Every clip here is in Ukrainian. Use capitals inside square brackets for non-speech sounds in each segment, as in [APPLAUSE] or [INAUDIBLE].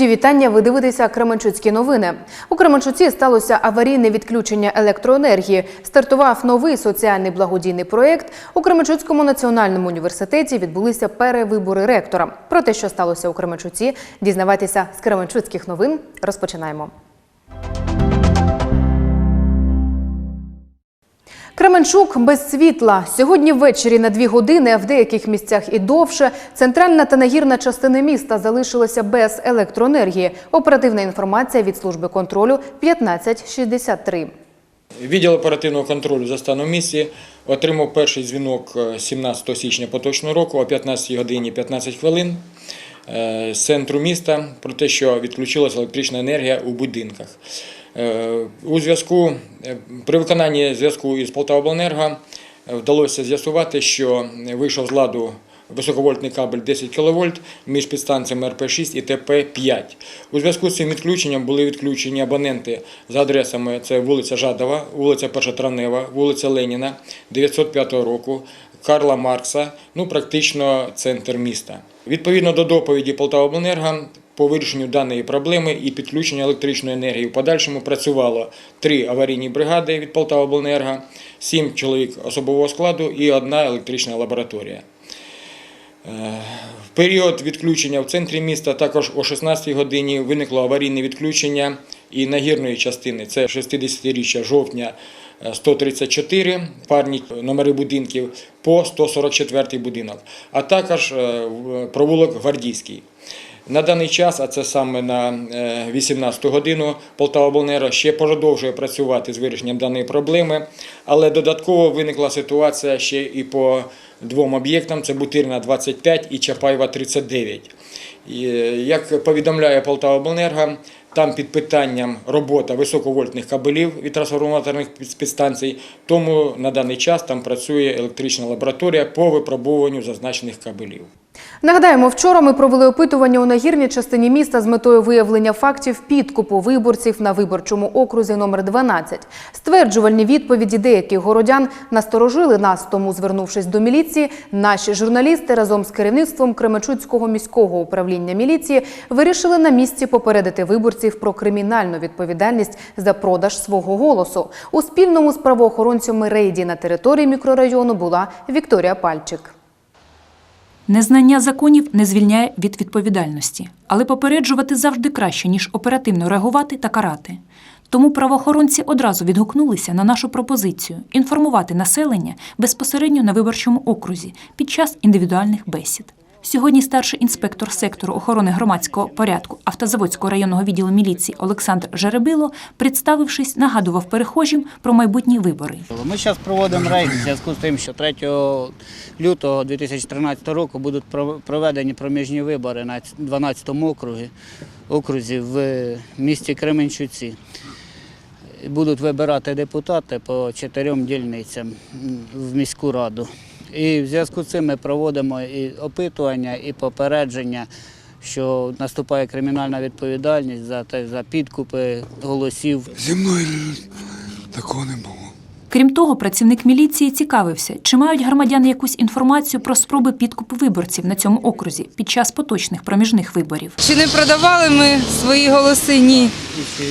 Мої вітання. Ви дивитеся Кременчуцькі новини. У Кременчуці сталося аварійне відключення електроенергії. Стартував новий соціальний благодійний проєкт. У Кременчуцькому національному університеті відбулися перевибори ректора. Про те, що сталося у Кременчуці, дізнавайтеся з Кременчуцьких новин. Розпочинаємо. Кременчук без світла. Сьогодні ввечері на дві години, а в деяких місцях і довше, центральна та нагірна частини міста залишилися без електроенергії. Оперативна інформація від служби контролю 1563. Відділ оперативного контролю за станом місті отримав перший дзвінок е, 17 січня поточного року о 15 годині 15 хвилин е, з центру міста про те, що відключилася електрична енергія у будинках. Е, У зв'язку е, при виконанні зв'язку із Полтавобленерго вдалося з'ясувати, що вийшов з ладу високовольтний кабель 10 кВт між підстанціями РП-6 і ТП-5. У зв'язку з цим відключенням були відключені абоненти за адресами це вулиця Жадова, вулиця Першотравнева, вулиця Леніна, 905 року, Карла Маркса, ну практично центр міста. Відповідно до доповіді Полтавобленерго, по вирішенню даної проблеми і підключення електричної енергії в подальшому працювало три аварійні бригади від Полтавобленерго, сім чоловік особового складу і одна електрична лабораторія. В період відключення в центрі міста також о 16 годині виникло аварійне відключення і нагірної частини це 60-річчя жовтня е, 134 парні номери будинків по 144 будинок, а також е, провулок Гвардійський. На даний час, а це саме на 18 годину, Полтавобленерго ще продовжує працювати з вирішенням даної проблеми, але додатково виникла ситуація ще і по двом об'єктам: це Бутирна 25 і Чапаєва 39. Е, Як повідомляє Полтавобленерго, там під питанням робота високовольтних кабелів від трансформаторних підстанцій, тому на даний час там працює електрична лабораторія по випробуванню зазначених кабелів. Нагадаємо, вчора ми провели опитування у нагірній частині міста з метою виявлення фактів підкупу виборців на виборчому окрузі номер 12. Стверджувальні відповіді деяких городян насторожили нас, тому, звернувшись до міліції, наші журналісти разом з керівництвом Кременчуцького міського управління міліції вирішили на місці попередити виборців про кримінальну відповідальність за продаж свого голосу. У спільному з правоохоронцями рейді на території мікрорайону була Вікторія Пальчик. Незнання законів не звільняє від відповідальності, але попереджувати завжди краще, ніж оперативно реагувати та карати. Тому правоохоронці одразу відгукнулися на нашу пропозицію інформувати населення безпосередньо на виборчому окрузі під час індивідуальних бесід. Сьогодні старший інспектор сектору охорони громадського порядку Автозаводського районного відділу міліції Олександр Жеребило, представившись, нагадував перехожим про майбутні вибори. Ми зараз проводимо рейд зв'язку з тим, що 3 лютого 2013 року будуть пров- проведені проміжні вибори на 12-му округі, окрузі в місті Кременчуці. Будуть вибирати депутати по чотирьом дільницям в міську раду. І в зв'язку з цим ми проводимо і опитування, і попередження, що наступає кримінальна відповідальність за, те- за підкупи голосів Зі мною такого не було. Крім того, працівник міліції цікавився, чи мають громадяни якусь інформацію про спроби підкупу виборців на цьому окрузі під час поточних проміжних виборів. Чи не продавали ми свої голоси? Ні.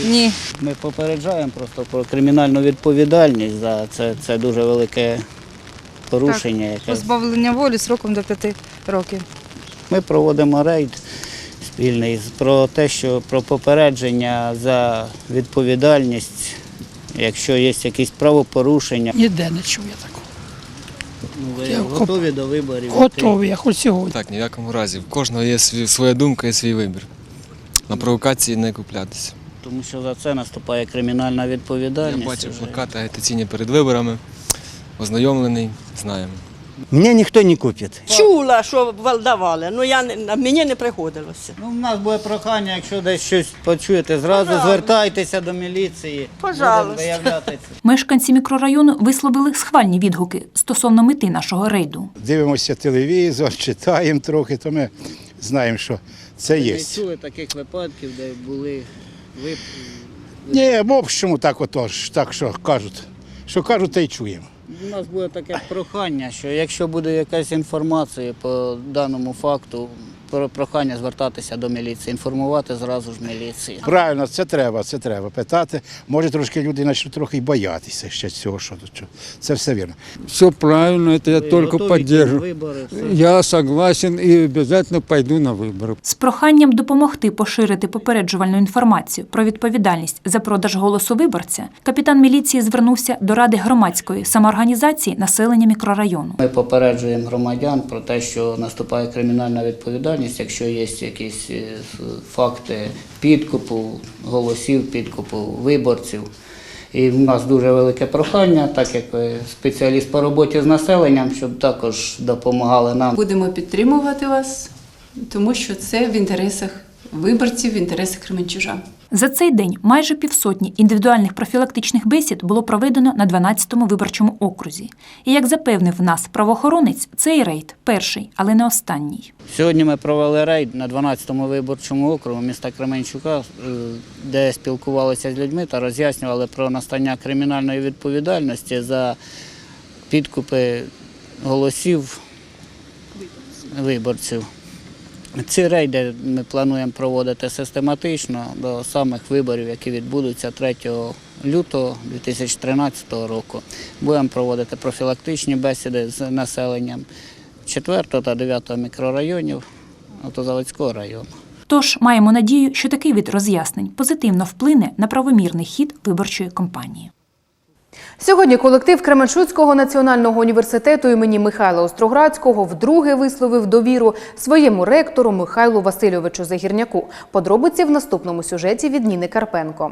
Ні. Ми попереджаємо просто про кримінальну відповідальність за це. Це дуже велике порушення. Яке... Позбавлення волі сроком до п'яти років. Ми проводимо рейд спільний про те, що про попередження за відповідальність, якщо є якісь правопорушення. Ніде не чув я такого. Ну, Ви Я готові до виборів? Готовий, я хоч сьогодні. Так, ні в якому разі. В кожного є свій, своя думка і свій вибір. На провокації не куплятися. Тому що за це наступає кримінальна відповідальність. Я бачив плакати агітаційні перед виборами, ознайомлений, знаємо. Мне никто не купит. Чула, що давали, ну я мені не приходилося. Ну, в нас буде прохання, якщо десь щось почуєте, зразу Пожалуйста. звертайтеся до міліції. Пожалуйста. [LAUGHS] Мешканці мікрорайону висловили схвальні відгуки стосовно мети нашого рейду. Дивимося телевізор, [LAUGHS] читаємо трохи, то ми знаємо, що це є. Не чули таких випадків, де були ви. Ні, в общому так отож, так що кажуть. Що кажуть, те й чуємо. У нас буде таке прохання, що якщо буде якась інформація по даному факту, прохання звертатися до міліції, інформувати зразу ж міліцію. Правильно, це треба, це треба питати. Може, трошки люди почнуть трохи й боятися ще цього, що тут. що. Це все вірно. Все правильно, это я Ви только готові поддерживаю. вибори, все? Я согласен и обязательно пойду на выборы. З проханням допомогти поширити попереджувальну інформацію про відповідальність за продаж голосу виборця, капітан міліції звернувся до Ради громадської самоорганізації населення мікрорайону. Ми попереджуємо громадян про те, що наступає кримінальна відповідальність, якщо є якісь е, факти підкупу голосів, підкупу виборців. І в нас дуже велике прохання, так як спеціаліст по роботі з населенням, щоб також допомагали нам. Будемо підтримувати вас, тому що це в інтересах виборців, в інтересах Кременчужа. За цей день майже півсотні індивідуальних профілактичних бесід було проведено на 12-му виборчому окрузі. І як запевнив нас правоохоронець, цей рейд перший, але не останній. Сьогодні ми провели рейд на 12-му виборчому округу міста Кременчука, е, де спілкувалися з людьми та роз'яснювали про настання кримінальної відповідальності за підкупи голосів виборців. Ці рейди ми плануємо проводити систематично до самих виборів, які відбудуться 3 лютого 2013 року. Будемо проводити профілактичні бесіди з населенням 4 та 9 мікрорайонів Автозаводського району. Тож маємо надію, що такий від роз'яснень позитивно вплине на правомірний хід виборчої кампанії. Сьогодні колектив Кременчуцького національного університету імені Михайла Остроградського вдруге висловив довіру своєму ректору Михайлу Васильовичу Загірняку. Подробиці в наступному сюжеті від Ніни Карпенко.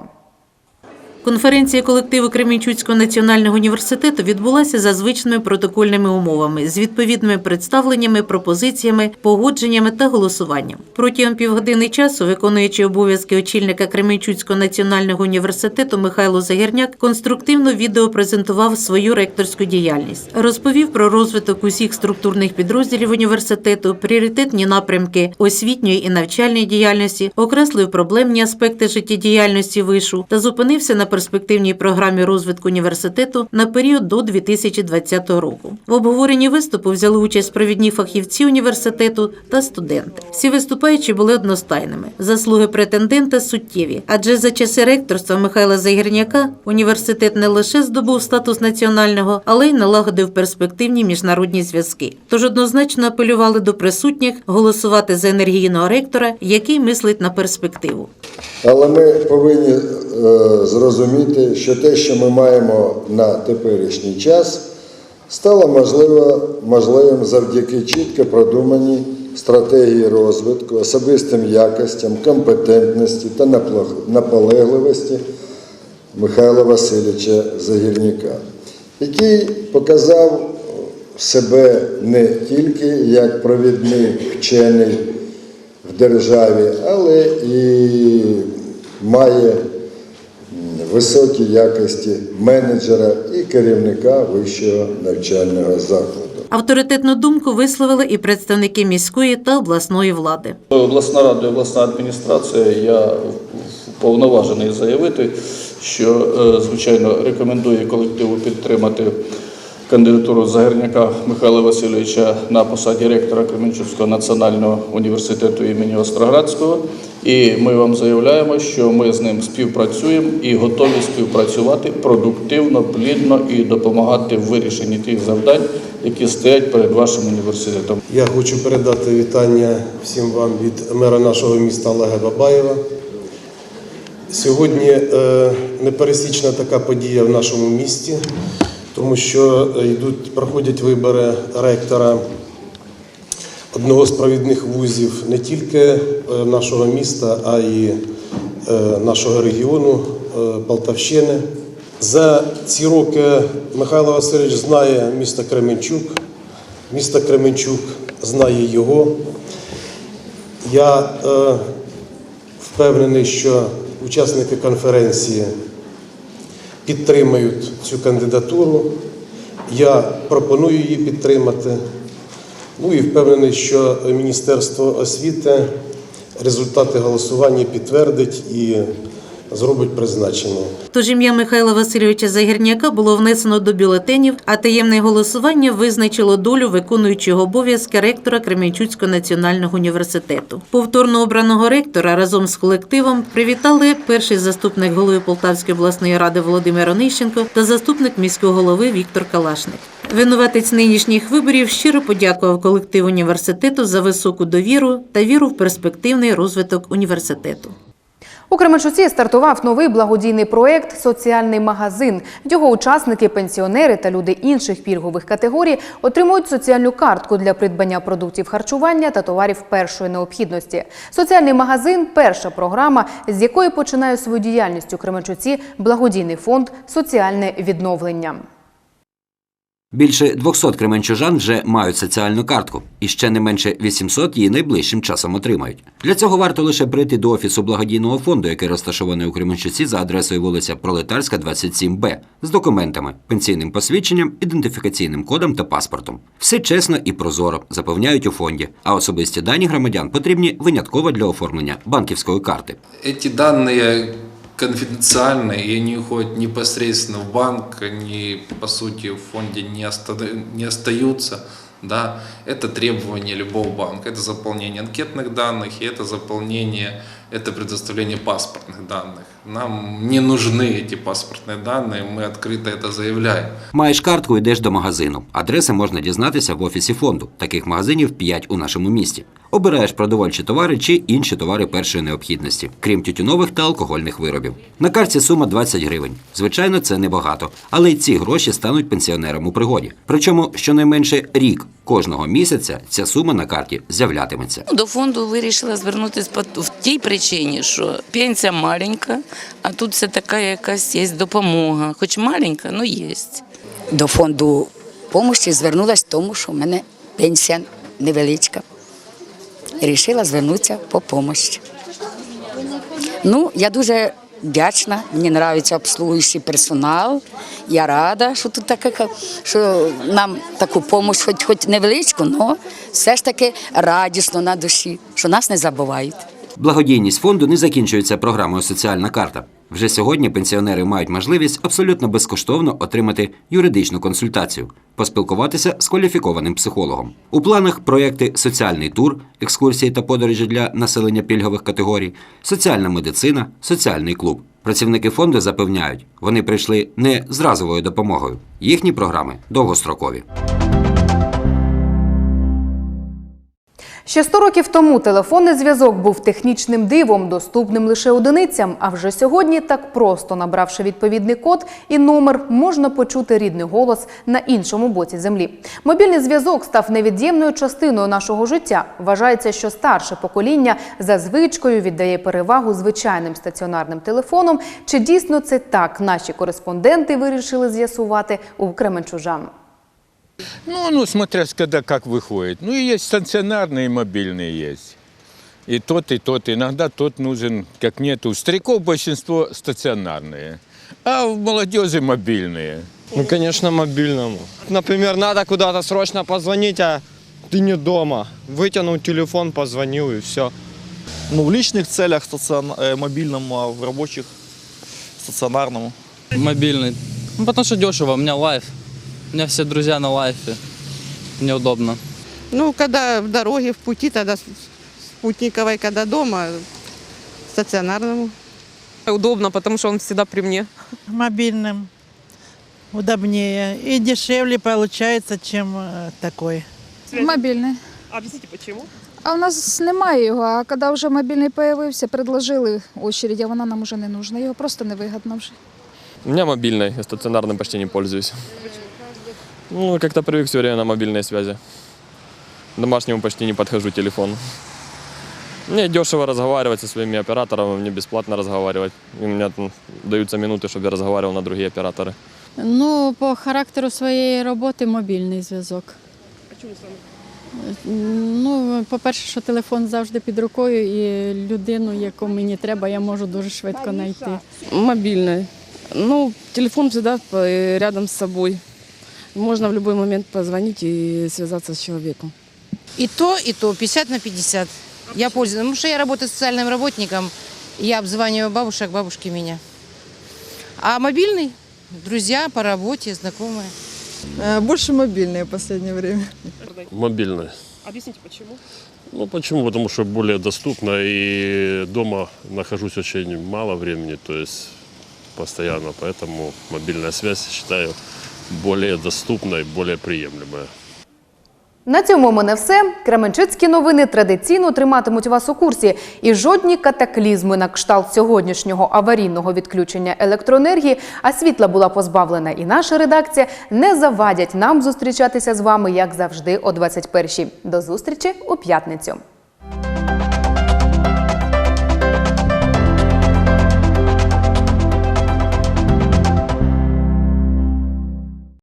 Конференція колективу Кременчуцького національного університету відбулася за звичними протокольними умовами з відповідними представленнями, пропозиціями, погодженнями та голосуванням. Протягом півгодини часу, виконуючи обов'язки очільника Кременчуцького національного університету Михайло Загірняк конструктивно відеопрезентував свою ректорську діяльність, розповів про розвиток усіх структурних підрозділів університету, пріоритетні напрямки освітньої і навчальної діяльності, окреслив проблемні аспекти життєдіяльності вишу та зупинився на перспективній програмі розвитку університету на період до 2020 року. В обговоренні виступу взяли участь провідні фахівці університету та студенти. Всі виступаючі були одностайними. Заслуги претендента суттєві, адже за часи ректорства Михайла Загірняка університет не лише здобув статус національного, але й налагодив перспективні міжнародні зв'язки. Тож однозначно апелювали до присутніх голосувати за енергійного ректора, який мислить на перспективу. Але ми повинні е, зрозуміти, що те, що ми маємо на теперішній час, стало можливо, можливим завдяки чітко продуманій стратегії розвитку, особистим якостям, компетентності та наполегливості Михайла Васильовича Загірняка, який показав себе не тільки як провідний вчений в державі, але і має м, високі якості менеджера і керівника вищого навчального закладу. Авторитетну думку висловили і представники міської та обласної влади. Обласна рада обласна адміністрація, я повноважений заявити, що, е, звичайно, рекомендую колективу підтримати кандидатуру Загерняка Михайла Васильовича на посаді ректора Кременчуцького національного університету імені Остроградського. І ми вам заявляємо, що ми з ним співпрацюємо і готові співпрацювати продуктивно, плідно і допомагати в вирішенні тих завдань, які стоять перед вашим університетом. Я хочу передати вітання всім вам від мера нашого міста Олега Бабаєва. Сьогодні е, непересічна така подія в нашому місті, тому що йдуть, проходять вибори ректора одного з провідних вузів не тільки е, нашого міста, а й е, нашого регіону е, Полтавщини. За ці роки Михайло Васильович знає місто Кременчук, місто Кременчук знає його. Я е, впевнений, що учасники конференції підтримають цю кандидатуру. Я пропоную її підтримати. Ну і впевнений, що Міністерство освіти результати голосування підтвердить і зробить призначення. Тож ім'я Михайла Васильовича Загірняка було внесено до бюлетенів, а таємне голосування визначило долю виконуючого обов'язки ректора Кременчуцького національного університету. Повторно обраного ректора разом з колективом привітали перший заступник голови Полтавської обласної ради Володимир Онищенко та заступник міського голови Віктор Калашник. Винуватець нинішніх виборів щиро подякував колективу університету за високу довіру та віру в перспективний розвиток університету. У Кременчуці стартував новий благодійний проєкт Соціальний магазин. Його учасники, пенсіонери та люди інших пільгових категорій отримують соціальну картку для придбання продуктів харчування та товарів першої необхідності. Соціальний магазин перша програма, з якої починає свою діяльність у Кременчуці благодійний фонд Соціальне відновлення. Більше 200 кременчужан вже мають соціальну картку, і ще не менше 800 її найближчим часом отримають. Для цього варто лише прийти до офісу благодійного фонду, який розташований у Кременчуці за адресою вулиця Пролетарська, 27Б, з документами, пенсійним посвідченням, ідентифікаційним кодом та паспортом. Все чесно і прозоро запевняють у фонді, а особисті дані громадян потрібні винятково для оформлення банківської карти. Эти данные конфиденциальны, и они уходят непосредственно в банк, они, по сути, в фонде не, оста- не остаются. Да? Это требование любого банка. Это заполнение анкетных данных, и это заполнение, это предоставление паспортных данных. Нам не нужны эти паспортные данные, мы открыто это заявляем. Маєш картку, йдеш до магазину. Адреси можна дізнатися в офісі фонду. Таких магазинів 5 у нашому місті. Обираєш продовольчі товари чи інші товари першої необхідності, крім тютюнових та алкогольних виробів. На карті сума 20 гривень. Звичайно, це небагато, але й ці гроші стануть пенсіонерам у пригоді. Причому щонайменше рік кожного місяця ця сума на карті з'являтиметься. До фонду вирішила звернутися по- в тій причині, що пенсія маленька, а тут все така якась є допомога. Хоч маленька, але є. До фонду допомоги звернулася тому, що в мене пенсія невеличка. Рішила звернутися по допомогу. Ну, я дуже вдячна, мені подобається обслуговуючий персонал. Я рада, що тут таке, що нам таку допомогу, хоч, хоч невеличку, але все ж таки радісно на душі, що нас не забувають. Благодійність фонду не закінчується програмою Соціальна карта. Вже сьогодні пенсіонери мають можливість абсолютно безкоштовно отримати юридичну консультацію, поспілкуватися з кваліфікованим психологом. У планах проєкти Соціальний тур, екскурсії та подорожі для населення пільгових категорій, соціальна медицина, соціальний клуб. Працівники фонду запевняють, вони прийшли не з разовою допомогою. Їхні програми довгострокові. Ще 100 років тому телефонний зв'язок був технічним дивом, доступним лише одиницям. А вже сьогодні, так просто набравши відповідний код і номер, можна почути рідний голос на іншому боці землі. Мобільний зв'язок став невід'ємною частиною нашого життя. Вважається, що старше покоління за звичкою віддає перевагу звичайним стаціонарним телефонам. Чи дійсно це так? Наші кореспонденти вирішили з'ясувати у Кременчужан. Ну, ну, смотря с когда как выходит. Ну, и есть стационарные, и мобильные есть. И тот, и тот. Иногда тот нужен, как нету. У стариков большинство стационарные, а в молодежи мобильные. Ну, конечно, мобильному. Например, надо куда-то срочно позвонить, а ты не дома. Вытянул телефон, позвонил и все. Ну, в личных целях стацион... э, мобильному, а в рабочих стационарному. Мобильный. Ну, потому что дешево, у меня лайф. У меня все друзья на лайфе. Мне удобно. Ну, когда в дороге, в пути, тогда с- спутниковой, когда дома, стационарному. Удобно, потому что он всегда при мне. Мобильным. Удобнее. И дешевле получается, чем э, такой. Мобільний. Объясните, почему? А у нас немає його, а коли вже мобільний з'явився, предложили очередь, а вона нам вже не нужна. Його просто невигідно вже. У меня мобильный, я стационарным почти не пользуюсь. Ну, как-то привык все время на мобильной связи. К Домашнему почти не подхожу телефону. Мне дешево разговаривать со своими операторами, мне бесплатно разговаривать. И у меня там даются минуты, чтобы я разговаривал на другие операторы. Ну, по характеру своєї роботи мобільний зв'язок. А чому саме? Ну, по-перше, що телефон завжди під рукою, і людину, яку мені треба, я можу дуже швидко знайти. Мобильный. Ну, телефон всегда э, рядом с собой. Можно в любой момент позвонить и связаться с человеком. И то, и то, 50 на 50. Я пользуюсь, потому что я работаю социальным работником, Я обзваниваю бабушек, бабушки меня. А мобильный? Друзья по работе, знакомые. Больше мобильные в последнее время. Мобильная. Объясните, почему? Ну почему? Потому что более доступно и дома нахожусь очень мало времени, то есть постоянно, поэтому мобильная связь считаю более доступной, более приемлемая. На цьому мене все. Кременчуцькі новини традиційно триматимуть вас у курсі. І жодні катаклізми на кшталт сьогоднішнього аварійного відключення електроенергії, а світла була позбавлена і наша редакція, не завадять нам зустрічатися з вами, як завжди, о 21-й. До зустрічі у п'ятницю.